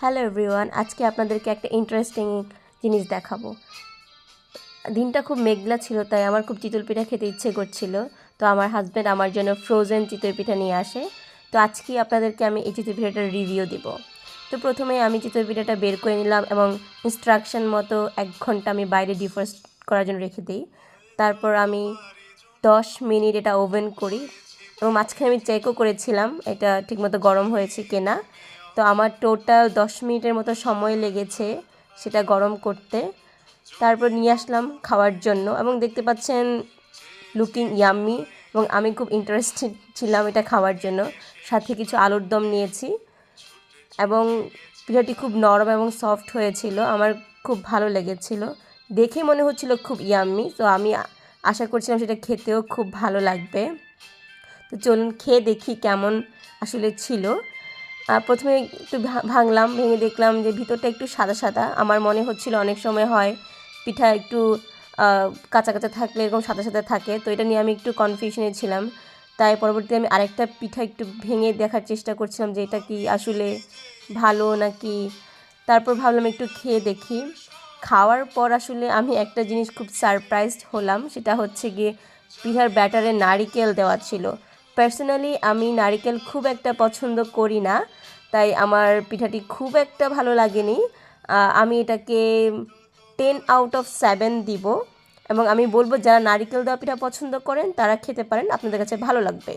Hello everyone, আজকে আপনাদেরকে একটা ইন্টারেস্টিং জিনিস দেখাবো। দিনটা খুব মেঘলা ছিল, তাই আমার খুব চিতল পিঠা খেতে ইচ্ছে করছিল। তো আমার হাজব্যান্ড আমার জন্য ফ্রোজেন চিতল পিঠা নিয়ে আসে। তো আজকে আপনাদেরকে আমি এই চিতল পিঠাটার রিভিউ দিব। তো প্রথমে আমি চিতল পিঠাটা বের করে নিলাম এবং ইনস্ট্রাকশন মতো এক ঘণ্টা আমি বাইরে ডিফ্রস্ট করার জন্য রেখে দিই। তারপর আমি দশ মিনিট এটা ওভেন করি এবং মাঝখানে আমি চেকও করেছিলাম, এটা ঠিকমতো গরম হয়েছে কিনা। তো আমার টোটাল দশ মিনিটের মতো সময় লেগেছে সেটা গরম করতে। তারপর নিয়ে আসলাম খাওয়ার জন্য এবং দেখতে পাচ্ছেন লুকিং ইয়াম্মি এবং আমি খুব ইন্টারেস্টেড ছিলাম এটা খাওয়ার জন্য। সাথে কিছু আলুর দম নিয়েছি এবং পিঠাটি খুব নরম এবং সফট হয়েছিল, আমার খুব ভালো লেগেছিল। দেখে মনে হচ্ছিল খুব ইয়াম্মি তো আমি আশা করছিলাম সেটা খেতেও খুব ভালো লাগবে। তো চলুন খেয়ে দেখি কেমন আসলে ছিল। প্রথমে একটু ভাঙলাম, ভেঙে দেখলাম যে ভিতরটা একটু সাদা সাদা। আমার মনে হচ্ছিল অনেক সময় হয় পিঠা একটু কাঁচা কাঁচা থাকলে এরকম সাদা সাদা থাকে। তো এটা নিয়ে আমি একটু কনফিউশনে ছিলাম। তাই পরবর্তীতে আমি আরেকটা পিঠা একটু ভেঙে দেখার চেষ্টা করছিলাম যে এটা কি আসলে ভালো নাকি। তারপর ভাবলাম একটু খেয়ে দেখি। খাওয়ার পর আসলে আমি একটা জিনিস খুব সারপ্রাইজড হলাম, সেটা হচ্ছে গিয়ে পিঠার ব্যাটারে নারিকেল দেওয়া ছিল। পার্সোনালি আমি নারিকেল খুব একটা পছন্দ করি না, তাই আমার পিঠাটি খুব একটা ভালো লাগেনি। আমি এটাকে টেন আউট অফ সেভেন দিব, এবং আমি বলব যারা নারিকেল দেওয়া পিঠা পছন্দ করেন, তারা খেতে পারেন, আপনাদের কাছে ভালো লাগবে।